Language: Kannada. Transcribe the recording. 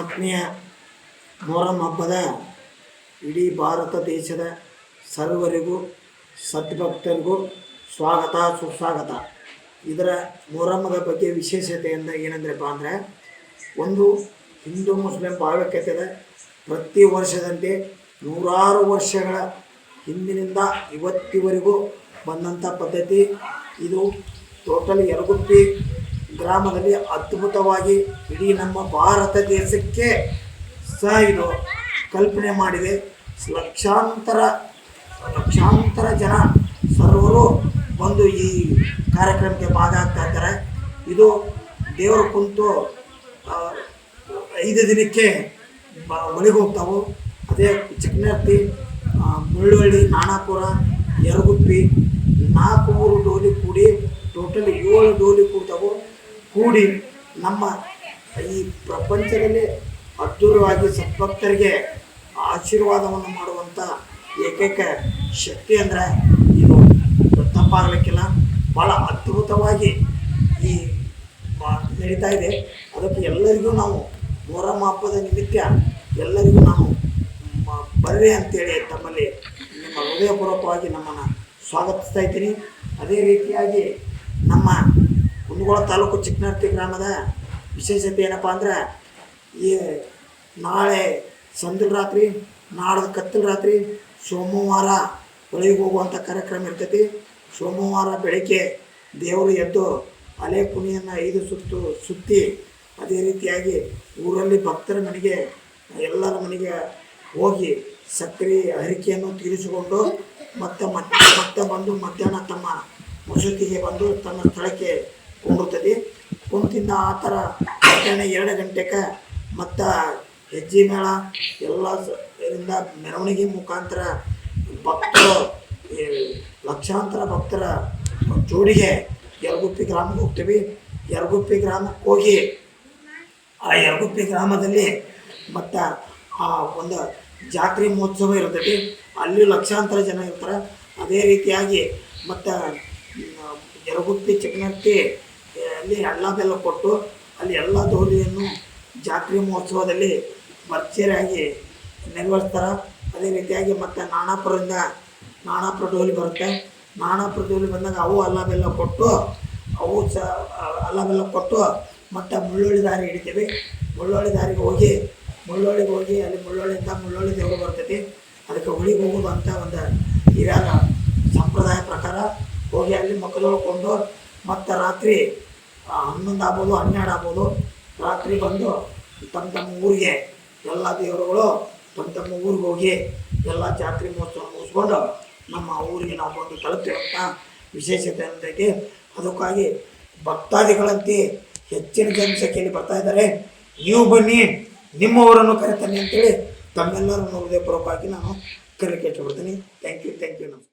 ಆತ್ಮೀಯ ಮೊಹರಂ ಹಬ್ಬದ ಇಡೀ ಭಾರತ ದೇಶದ ಸರ್ವರಿಗೂ, ಸದ್ಭಕ್ತರಿಗೂ ಸ್ವಾಗತ, ಸುಸ್ವಾಗತ. ಇದರ ಮೊಹರಮ್ಮದ ಬಗ್ಗೆ ವಿಶೇಷತೆಯಿಂದ ಏನಂದ್ರಪ್ಪ ಅಂದರೆ, ಒಂದು ಹಿಂದೂ ಮುಸ್ಲಿಂ ಭಾವೈಕ್ಯತೆದ ಪ್ರತಿ ವರ್ಷದಂತೆ ನೂರಾರು ವರ್ಷಗಳ ಹಿಂದಿನಿಂದ ಇವತ್ತಿವರೆಗೂ ಬಂದಂಥ ಪದ್ಧತಿ. ಇದು ಟೋಟಲ್ ಯರಗುಪ್ಪಿ ಗ್ರಾಮದಲ್ಲಿ ಅದ್ಭುತವಾಗಿ ಇಡೀ ನಮ್ಮ ಭಾರತ ದೇಶಕ್ಕೆ ಸಹ ಇದು ಕಲ್ಪನೆ ಮಾಡಿದೆ. ಲಕ್ಷಾಂತರ ಲಕ್ಷಾಂತರ ಜನ ಸರ್ವರು ಬಂದು ಈ ಕಾರ್ಯಕ್ರಮಕ್ಕೆ ಭಾಗ ಆಗ್ತಾ ಇದ್ದಾರೆ. ಇದು ದೇವರು ಕುಂತು ಐದು ದಿನಕ್ಕೆ ಬ- ಒಳಗೆ ಹೋಗ್ತಾವು. ಅದೇ ಚಿಕ್ಕನರ್ತಿ ಮುಳ್ಳುವಳ್ಳಿ ನಾಣಾಪುರ ಯರಗುಪ್ಪಿ ನಾಲ್ಕು, ಮೂರು ಡೋಲಿ ಕೂಡಿ ಟೋಟಲ್ ಏಳು ಡೋಲಿ ಕೂಡ್ತಾವು. ಕೂಡಿ ನಮ್ಮ ಈ ಪ್ರಪಂಚದಲ್ಲಿ ಅದ್ಧೂರವಾಗಿ ಸದ್ಭಕ್ತರಿಗೆ ಆಶೀರ್ವಾದವನ್ನು ಮಾಡುವಂಥ ಏಕೈಕ ಶಕ್ತಿ ಅಂದರೆ ಇದು ತಪ್ಪಾಗಲಿಕ್ಕಿಲ್ಲ ಭಾಳ ಅದ್ಭುತವಾಗಿ ಈ ನಡೀತಾ ಇದೆ. ಅದಕ್ಕೆ ಎಲ್ಲರಿಗೂ ನಾವು ಮೊಹರಂ ಹಬ್ಬದ ನಿಮಿತ್ತ ಎಲ್ಲರಿಗೂ ನಾವು ಬರ್ರಿ ಅಂತೇಳಿ ತಮ್ಮಲ್ಲಿ ನಿಮ್ಮ ಹೃದಯಪೂರ್ವಕವಾಗಿ ನಮ್ಮನ್ನು ಸ್ವಾಗತಿಸ್ತಾ ಇದ್ದೀನಿ. ಅದೇ ರೀತಿಯಾಗಿ ನಮ್ಮ ಕುಂದಗೋಳ ತಾಲೂಕು ಚಿಕ್ಕನಟ್ಟಿ ಗ್ರಾಮದ ವಿಶೇಷತೆ ಏನಪ್ಪ ಅಂದ್ರೆ ಈ ನಾಳೆ ಸಂದಿಲ್ ರಾತ್ರಿ, ನಾಡ್ದು ಕತ್ತಲ ರಾತ್ರಿ ಸೋಮವಾರ ಹೊಳಿಗೆ ಹೋಗುವಂಥ ಕಾರ್ಯಕ್ರಮ ಇರ್ತೈತಿ. ಸೋಮವಾರ ಬೆಳಗ್ಗೆ ದೇವರು ಎದ್ದು ಅಲೆ ಕುಣಿಯನ್ನು ಐದು ಸುತ್ತು ಸುತ್ತಿ ಅದೇ ರೀತಿಯಾಗಿ ಊರಲ್ಲಿ ಭಕ್ತರ ಮನೆಗೆ, ಎಲ್ಲರ ಮನೆಗೆ ಹೋಗಿ ಸಕ್ಕರೆ ಹರಿಕೆಯನ್ನು ತೀರಿಸಿಕೊಂಡು ಮತ್ತೆ ಮತ್ತೆ ಮತ್ತೆ ಬಂದು ಮಧ್ಯಾಹ್ನ ತಮ್ಮ ಮಸೂತಿಗೆ ಬಂದು ತನ್ನ ಸ್ಥಳಕ್ಕೆ ಕೊಂಡುತ್ತದೆ ಕುಂತಿಂದ ಆ ಥರ ಮಧ್ಯಾಹ್ನ ಎರಡು ಗಂಟೆಗೆ ಮತ್ತು ಹೆಜ್ಜೆ ಮೇಳ, ಎಲ್ಲ ಇದರಿಂದ ಮೆರವಣಿಗೆ ಮುಖಾಂತರ ಭಕ್ತರು ಲಕ್ಷಾಂತರ ಭಕ್ತರ ಜೋಡಿಗೆ ಯರಗುಪ್ಪಿ ಗ್ರಾಮಕ್ಕೆ ಹೋಗ್ತೀವಿ. ಯರಗುಪ್ಪಿ ಗ್ರಾಮಕ್ಕೆ ಹೋಗಿ ಆ ಯರಗುಪ್ಪಿ ಗ್ರಾಮದಲ್ಲಿ ಮತ್ತು ಆ ಒಂದು ಜಾತ್ರೆ ಮಹೋತ್ಸವ ಇರ್ತೈತಿ ಅಲ್ಲಿ ಲಕ್ಷಾಂತರ ಜನ ಇರ್ತಾರೆ. ಅದೇ ರೀತಿಯಾಗಿ ಮತ್ತು ಯರಗುಪ್ಪಿ ಚಿಕ್ಕನಟ್ಟಿ ಅಲ್ಲಿ ಎಲ್ಲ ಬೆಲ್ಲ ಕೊಟ್ಟು ಅಲ್ಲಿ ಎಲ್ಲ ದೋಲಿಯನ್ನು ಜಾತ್ರೆ ಮಹೋತ್ಸವದಲ್ಲಿ ಭರ್ಜರಿಯಾಗಿ ನೆರವೇರಿಸ್ತಾರೆ. ಅದೇ ರೀತಿಯಾಗಿ ಮತ್ತು ನಾಣಾಪುರದಿಂದ ನಾಣಾಪುರ ಡೋಲಿ ಬರುತ್ತೆ. ನಾಣಾಪುರ ಡೋಲಿ ಬಂದಾಗ ಅವು ಅಲ್ಲ ಬೆಲ್ಲ ಕೊಟ್ಟು, ಅವು ಸಹ ಅಲ್ಲ ಬೆಲ್ಲ ಕೊಟ್ಟು ಮತ್ತು ಮುಳ್ಳೊಳ್ಳಿ ದಾರಿ ಹಿಡಿತೀವಿ. ಮುಳ್ಳೊಳ್ಳಿ ದಾರಿಗೆ ಹೋಗಿ, ಮುಳ್ಳೊಳ್ಳಿಗೆ ಹೋಗಿ ಅಲ್ಲಿ ಮುಳ್ಳೊಳ್ಳಿಯಿಂದ ಮುಳ್ಳೊಳ್ಳಿ ದೇವರು ಬರ್ತೈತಿ. ಅದಕ್ಕೆ ಹುಳಿಗೆ ಹೋಗೋದು ಅಂತ ಒಂದು ಹಿರಿಯರ ಸಂಪ್ರದಾಯ ಪ್ರಕಾರ ಹೋಗಿ ಅಲ್ಲಿ ಮಕ್ಕಳು ಕೊಂಡು ಮತ್ತು ರಾತ್ರಿ ಹನ್ನೊಂದು ಆಗ್ಬೋದು, ಹನ್ನೆರಡು ಆಗ್ಬೋದು. ರಾತ್ರಿ ಬಂದು ತಮ್ಮ ತಮ್ಮ ಊರಿಗೆ ಎಲ್ಲ ದೇವರುಗಳು ತಮ್ಮ ತಮ್ಮ ಊರಿಗೆ ಹೋಗಿ ಎಲ್ಲ ಜಾತ್ರೆ ಮಹೋತ್ಸವ ಮುಗಿಸ್ಕೊಂಡು ನಮ್ಮ ಊರಿಗೆ ನಾವು ಬಂದು ತಲುಪ್ತೇವೆ ಅಂತ ವಿಶೇಷತೆ ಅಂತೈತಿ ಅದಕ್ಕಾಗಿ ಭಕ್ತಾದಿಗಳಂತೆ ಹೆಚ್ಚಿನ ಜನಸಂಖ್ಯೆಯಲ್ಲಿ ಬರ್ತಾ ಇದ್ದಾರೆ. ನೀವು ಬನ್ನಿ, ನಿಮ್ಮವರನ್ನು ಕರೀತಾನೆ ಅಂತೇಳಿ ತಮ್ಮೆಲ್ಲರನ್ನು ಹೃದಯಪೂರ್ವಕವಾಗಿ ನಾನು ಕರೆ ಇಷ್ಟಪಡ್ತೀನಿ ಥ್ಯಾಂಕ್ ಯು ಥ್ಯಾಂಕ್ ಯು ನಮಸ್ಕಾರ.